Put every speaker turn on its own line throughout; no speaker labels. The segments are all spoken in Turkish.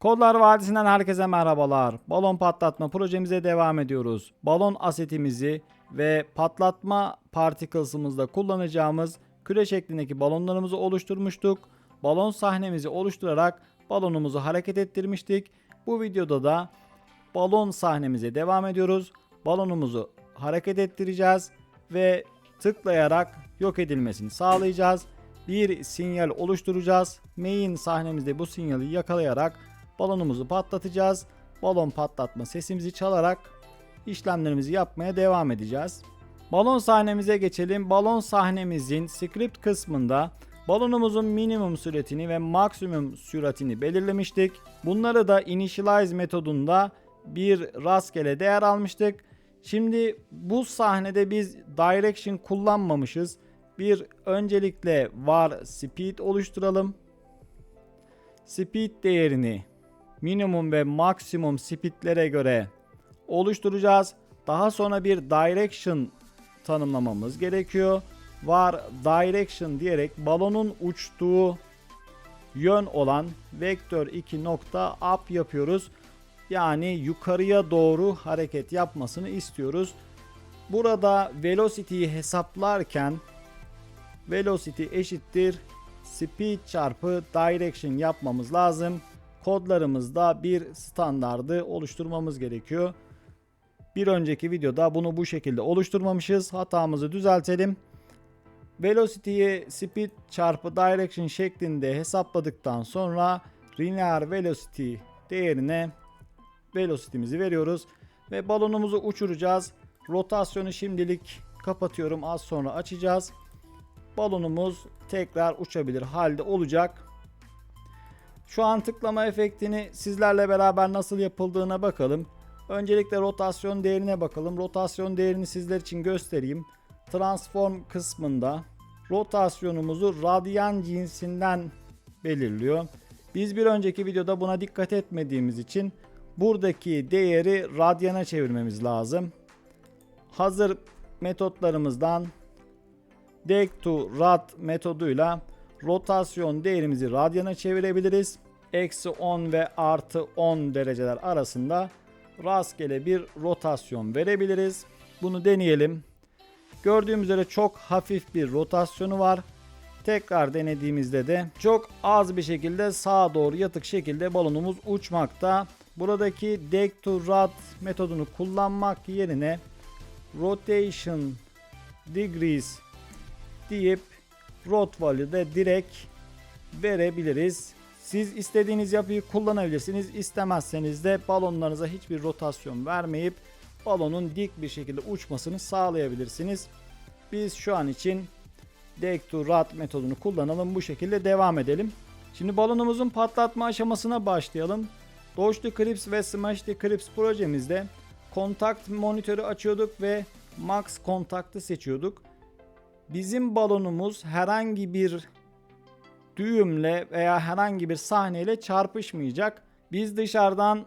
Kodlar Vadisi'nden herkese merhabalar. Balon patlatma projemize devam ediyoruz. Balon asetimizi ve patlatma particles'ımızda kullanacağımız küre şeklindeki balonlarımızı oluşturmuştuk. Balon sahnemizi oluşturarak balonumuzu hareket ettirmiştik. Bu videoda da balon sahnemize devam ediyoruz. Balonumuzu hareket ettireceğiz ve tıklayarak yok edilmesini sağlayacağız. Bir sinyal oluşturacağız. Main sahnemizde bu sinyali yakalayarak balonumuzu patlatacağız. Balon patlatma sesimizi çalarak işlemlerimizi yapmaya devam edeceğiz. Balon sahnemize geçelim. Balon sahnemizin script kısmında balonumuzun minimum süratini ve maksimum süratini belirlemiştik. Bunları da initialize metodunda bir rastgele değer almıştık. Şimdi bu sahnede biz direction kullanmamışız. Bir öncelikle var speed oluşturalım. Speed değerini minimum ve maksimum speedlere göre oluşturacağız. Daha sonra bir direction tanımlamamız gerekiyor. Var direction diyerek balonun uçtuğu yön olan vektör 2 nokta up yapıyoruz. Yani yukarıya doğru hareket yapmasını istiyoruz. Burada velocity'yi hesaplarken velocity eşittir speed çarpı direction yapmamız lazım. Kodlarımızda bir standardı oluşturmamız gerekiyor. Bir önceki videoda bunu bu şekilde oluşturmamışız. Hatamızı düzeltelim. Velocity'yi speed çarpı direction şeklinde hesapladıktan sonra linear velocity değerine velocity'mizi veriyoruz ve balonumuzu uçuracağız. Rotasyonu şimdilik kapatıyorum. Az sonra açacağız. Balonumuz tekrar uçabilir halde olacak. Şu an tıklama efektini sizlerle beraber nasıl yapıldığına bakalım. Öncelikle rotasyon değerine bakalım. Rotasyon değerini sizler için göstereyim. Transform kısmında rotasyonumuzu radyan cinsinden belirliyor. Biz bir önceki videoda buna dikkat etmediğimiz için buradaki değeri radyana çevirmemiz lazım. Hazır metotlarımızdan Deg to rad metoduyla rotasyon değerimizi radyana çevirebiliriz. Eksi 10 ve artı 10 dereceler arasında rastgele bir rotasyon verebiliriz. Bunu deneyelim. Gördüğümüz üzere çok hafif bir rotasyonu var. Tekrar denediğimizde de çok az bir şekilde sağa doğru yatık şekilde balonumuz uçmakta. Buradaki Deg to rad metodunu kullanmak yerine rotation degrees deyip rot value'de direkt verebiliriz. Siz istediğiniz yapıyı kullanabilirsiniz. İstemezseniz de balonlarınıza hiçbir rotasyon vermeyip balonun dik bir şekilde uçmasını sağlayabilirsiniz. Biz şu an için Deg to Rad metodunu kullanalım. Bu şekilde devam edelim. Şimdi balonumuzun patlatma aşamasına başlayalım. Dodge the Clips ve Smash the Clips projemizde kontakt monitörü açıyorduk ve max kontaktı seçiyorduk. Bizim balonumuz herhangi bir düğümle veya herhangi bir sahneyle çarpışmayacak. Biz dışarıdan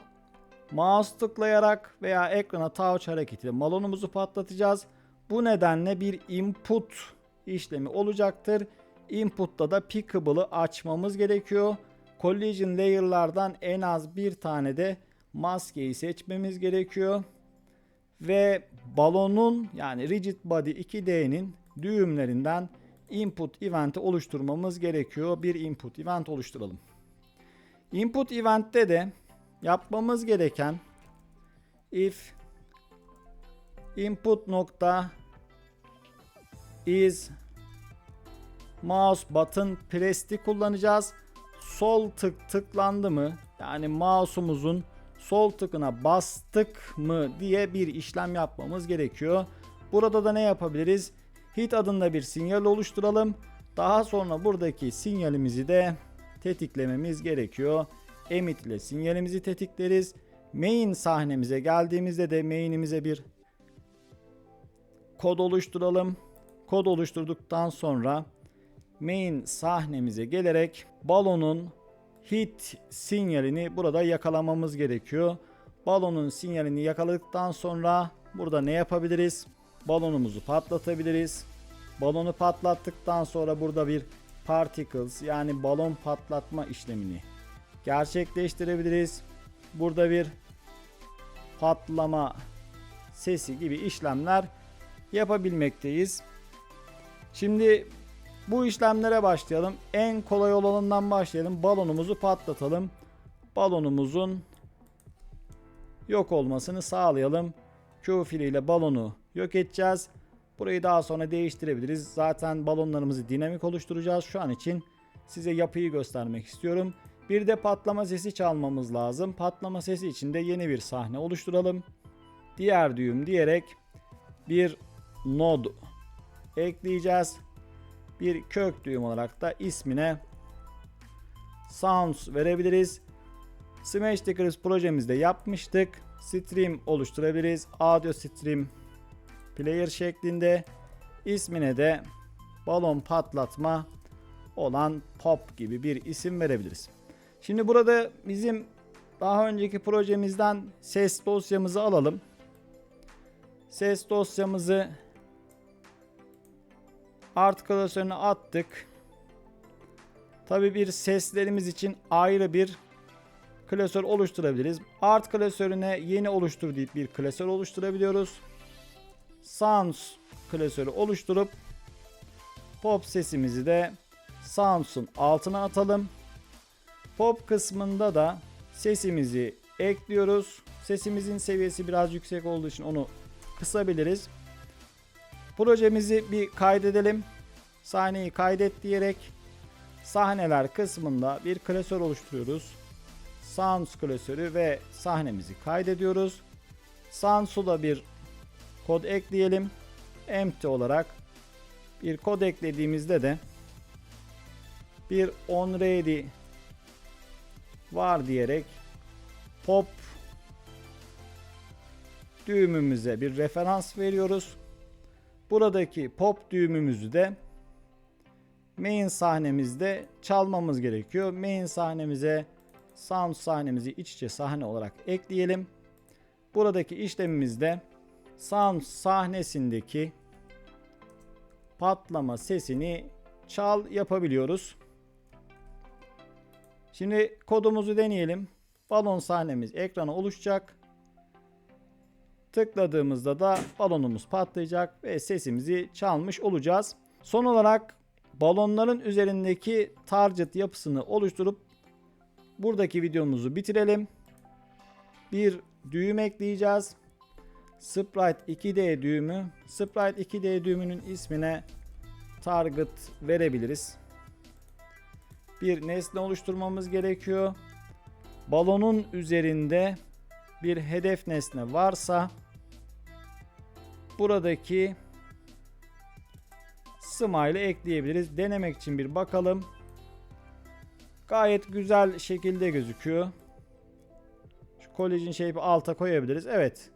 mouse tıklayarak veya ekrana touch hareketiyle balonumuzu patlatacağız. Bu nedenle bir input işlemi olacaktır. Input'ta da pickable'ı açmamız gerekiyor. Collision layer'lardan en az bir tane de maskeyi seçmemiz gerekiyor. Ve balonun yani rigid body 2D'nin düğümlerinden input event'i oluşturmamız gerekiyor. Bir input event oluşturalım. Input event'te de yapmamız gereken if input nokta is mouse button press'ti kullanacağız. Sol tık tıklandı mı? Yani mouse'umuzun sol tıkına bastık mı diye bir işlem yapmamız gerekiyor. Burada da ne yapabiliriz? Hit adında bir sinyal oluşturalım. Daha sonra buradaki sinyalimizi de tetiklememiz gerekiyor. Emit ile sinyalimizi tetikleriz. Main sahnemize geldiğimizde de main'imize bir kod oluşturalım. Kod oluşturduktan sonra main sahnemize gelerek balonun hit sinyalini burada yakalamamız gerekiyor. Balonun sinyalini yakaladıktan sonra burada ne yapabiliriz? Balonumuzu patlatabiliriz. Balonu patlattıktan sonra burada bir particles yani balon patlatma işlemini gerçekleştirebiliriz. Burada bir patlama sesi gibi işlemler yapabilmekteyiz. Şimdi bu işlemlere başlayalım. En kolay olanından başlayalım. Balonumuzu patlatalım. Balonumuzun yok olmasını sağlayalım. Q fili ile balonu yok edeceğiz. Burayı daha sonra değiştirebiliriz. Zaten balonlarımızı dinamik oluşturacağız. Şu an için size yapıyı göstermek istiyorum. Bir de patlama sesi çalmamız lazım. Patlama sesi için de yeni bir sahne oluşturalım. Diğer düğüm diyerek bir node ekleyeceğiz. Bir kök düğüm olarak da ismine sounds verebiliriz. Smash Stickers projemizde yapmıştık. Stream oluşturabiliriz. Audio stream player şeklinde. İsmine de balon patlatma olan pop gibi bir isim verebiliriz. Şimdi burada bizim daha önceki projemizden ses dosyamızı alalım. Ses dosyamızı art klasörüne attık. Tabi bir seslerimiz için ayrı bir klasör oluşturabiliriz. Art klasörüne yeni oluştur deyip bir klasör oluşturabiliyoruz. Sounds klasörü oluşturup pop sesimizi de Sounds'un altına atalım. Pop kısmında da sesimizi ekliyoruz. Sesimizin seviyesi biraz yüksek olduğu için onu kısabiliriz. Projemizi bir kaydedelim. Sahneyi kaydet diyerek sahneler kısmında bir klasör oluşturuyoruz. Sounds klasörü ve sahnemizi kaydediyoruz. Sounds'u bir kod ekleyelim. Empty olarak bir kod eklediğimizde de bir on ready var diyerek pop düğümümüze bir referans veriyoruz. Buradaki pop düğümümüzü de main sahnemizde çalmamız gerekiyor. Main sahnemize sound sahnemizi iç içe sahne olarak ekleyelim. Buradaki işlemimizde sound sahnesindeki patlama sesini çal yapabiliyoruz. Şimdi kodumuzu deneyelim. Balon sahnemiz ekrana oluşacak. Tıkladığımızda da balonumuz patlayacak ve sesimizi çalmış olacağız. Son olarak balonların üzerindeki target yapısını oluşturup buradaki videomuzu bitirelim. Bir düğüm ekleyeceğiz. Sprite 2D düğümü. Sprite 2D düğümünün ismine target verebiliriz. Bir nesne oluşturmamız gerekiyor. Balonun üzerinde bir hedef nesne varsa buradaki smile ekleyebiliriz. Denemek için bir bakalım. Gayet güzel şekilde gözüküyor. Şu collision shape'i alta koyabiliriz. Evet.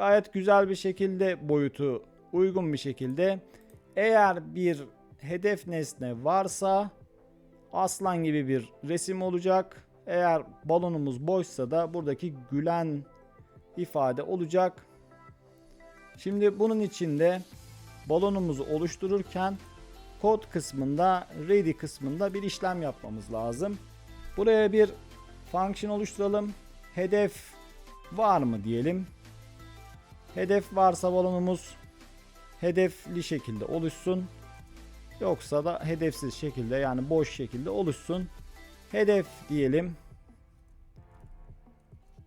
Gayet güzel bir şekilde boyutu uygun bir şekilde. Eğer bir hedef nesne varsa aslan gibi bir resim olacak. Eğer balonumuz boşsa da buradaki gülen ifade olacak. Şimdi bunun içinde balonumuzu oluştururken kod kısmında ready kısmında bir işlem yapmamız lazım. Buraya bir function oluşturalım. Hedef var mı diyelim. Hedef varsa balonumuz hedefli şekilde oluşsun. Yoksa da hedefsiz şekilde yani boş şekilde oluşsun. Hedef diyelim.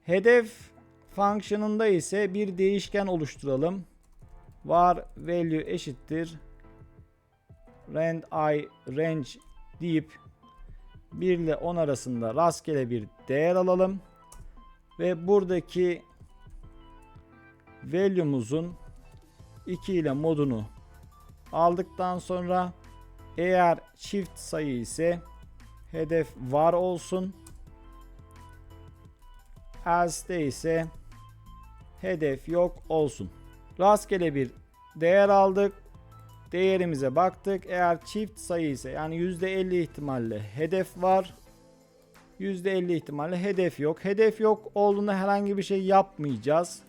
Hedef fonksiyonunda ise bir değişken oluşturalım. Var value eşittir rand i range deyip 1 ile 10 arasında rastgele bir değer alalım. Ve buradaki value'muzun 2 ile modunu aldıktan sonra eğer çift sayı ise hedef var olsun. Else'de ise hedef yok olsun. Rastgele bir değer aldık. Değerimize baktık. Eğer çift sayı ise yani %50 ihtimalle hedef var. %50 ihtimalle hedef yok. Hedef yok olduğunda herhangi bir şey yapmayacağız.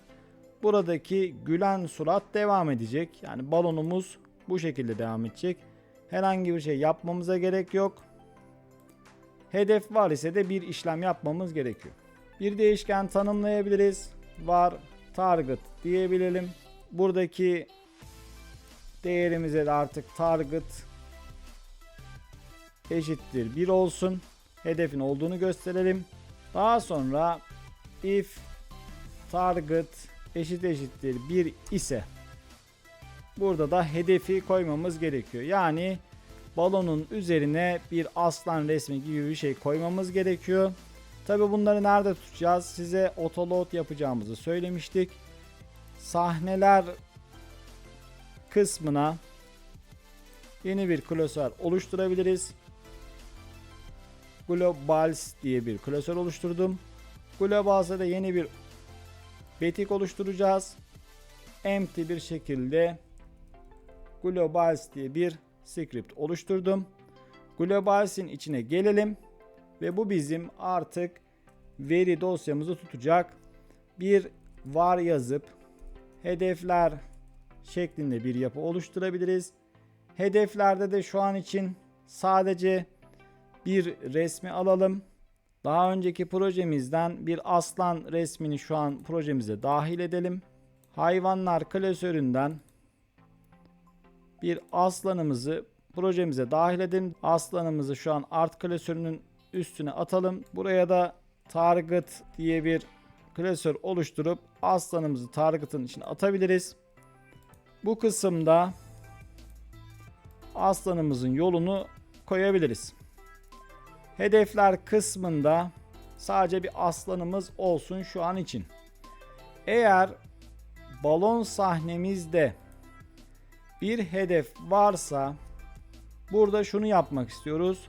Buradaki gülen surat devam edecek. Yani balonumuz bu şekilde devam edecek. Herhangi bir şey yapmamıza gerek yok. Hedef var ise de bir işlem yapmamız gerekiyor. Bir değişken tanımlayabiliriz. Var target diyebilelim. Buradaki değerimize de artık target eşittir 1 olsun. Hedefin olduğunu gösterelim. Daha sonra if target eşit eşittir 1 ise burada da hedefi koymamız gerekiyor. Yani balonun üzerine bir aslan resmi gibi bir şey koymamız gerekiyor. Tabi bunları nerede tutacağız? Size otoload yapacağımızı söylemiştik. Sahneler kısmına yeni bir klasör oluşturabiliriz. Globals diye bir klasör oluşturdum. Globals'a da yeni bir betik oluşturacağız. Empty bir şekilde Globals diye bir script oluşturdum. Globals'in içine gelelim ve bu bizim artık veri dosyamızı tutacak bir var yazıp hedefler şeklinde bir yapı oluşturabiliriz. Hedeflerde de şu an için sadece bir resmi alalım. Daha önceki projemizden bir aslan resmini şu an projemize dahil edelim. Hayvanlar klasöründen bir aslanımızı projemize dahil edelim. Aslanımızı şu an art klasörünün üstüne atalım. Buraya da target diye bir klasör oluşturup aslanımızı target'ın içine atabiliriz. Bu kısımda aslanımızın yolunu koyabiliriz. Hedefler kısmında sadece bir aslanımız olsun şu an için. Eğer balon sahnemizde bir hedef varsa burada şunu yapmak istiyoruz.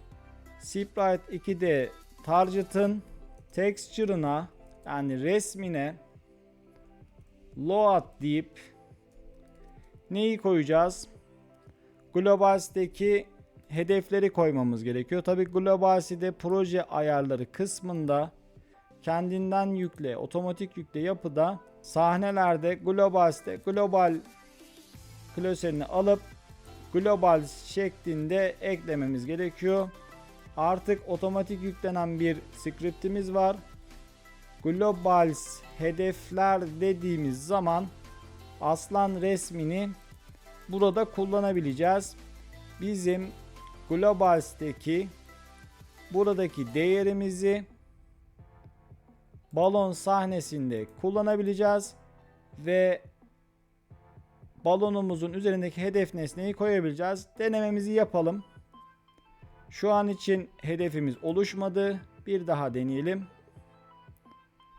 Sprite 2D target'ın texture'ına yani resmine load deyip neyi koyacağız? Globals'teki hedefleri koymamız gerekiyor. Tabi Globals'de proje ayarları kısmında kendinden yükle, otomatik yükle yapıda sahnelerde Globals'te global klasörünü alıp global şeklinde eklememiz gerekiyor. Artık otomatik yüklenen bir scriptimiz var. Globals hedefler dediğimiz zaman aslan resmini burada kullanabileceğiz. Bizim Globals'teki buradaki değerimizi balon sahnesinde kullanabileceğiz ve balonumuzun üzerindeki hedef nesneyi koyabileceğiz. Denememizi yapalım. Şu an için hedefimiz oluşmadı. Bir daha deneyelim.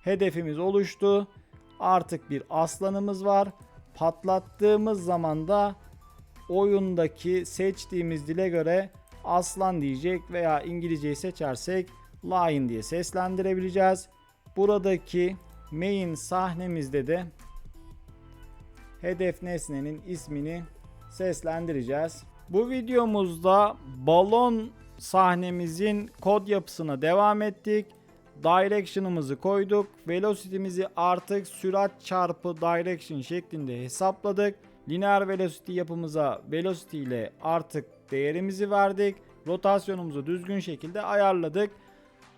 Hedefimiz oluştu. Artık bir aslanımız var. Patlattığımız zaman da oyundaki seçtiğimiz dile göre aslan diyecek veya İngilizceyi seçersek lion diye seslendirebileceğiz. Buradaki main sahnemizde de hedef nesnenin ismini seslendireceğiz. Bu videomuzda balon sahnemizin kod yapısına devam ettik. Direction'ımızı koyduk. Velocity'mizi artık sürat çarpı direction şeklinde hesapladık. Linear velocity yapımıza velocity ile artık değerimizi verdik. Rotasyonumuzu düzgün şekilde ayarladık.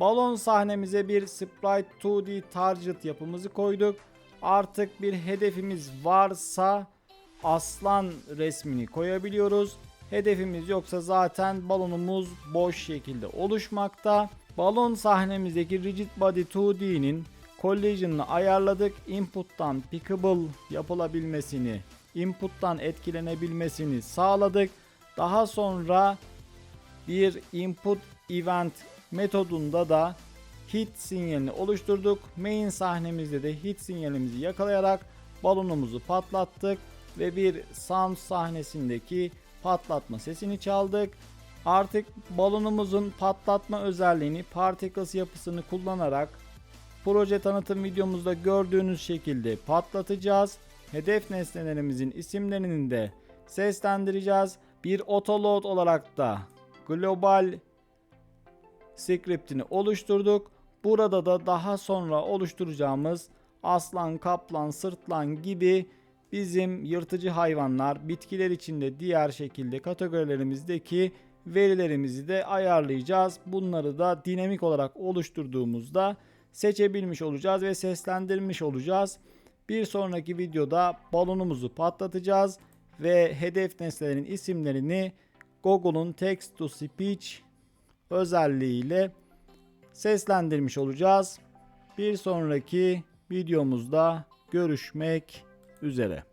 Balon sahnemize bir Sprite 2D Target yapımızı koyduk. Artık bir hedefimiz varsa aslan resmini koyabiliyoruz. Hedefimiz yoksa zaten balonumuz boş şekilde oluşmakta. Balon sahnemizdeki Rigid Body 2D'nin collision'ını ayarladık. Input'tan pickable yapılabilmesini, input'tan etkilenebilmesini sağladık. Daha sonra bir input event metodunda da hit sinyalini oluşturduk. Main sahnemizde de hit sinyalimizi yakalayarak balonumuzu patlattık ve bir sound sahnesindeki patlatma sesini çaldık. Artık balonumuzun patlatma özelliğini particles yapısını kullanarak proje tanıtım videomuzda gördüğünüz şekilde patlatacağız. Hedef nesnelerimizin isimlerini de seslendireceğiz. Bir autoload olarak da global scriptini oluşturduk. Burada da daha sonra oluşturacağımız aslan, kaplan, sırtlan gibi bizim yırtıcı hayvanlar, bitkiler içinde diğer şekilde kategorilerimizdeki verilerimizi de ayarlayacağız. Bunları da dinamik olarak oluşturduğumuzda seçebilmiş olacağız ve seslendirmiş olacağız. Bir sonraki videoda balonumuzu patlatacağız ve hedef nesnelerin isimlerini Google'un Text to Speech özelliğiyle seslendirmiş olacağız. Bir sonraki videomuzda görüşmek üzere.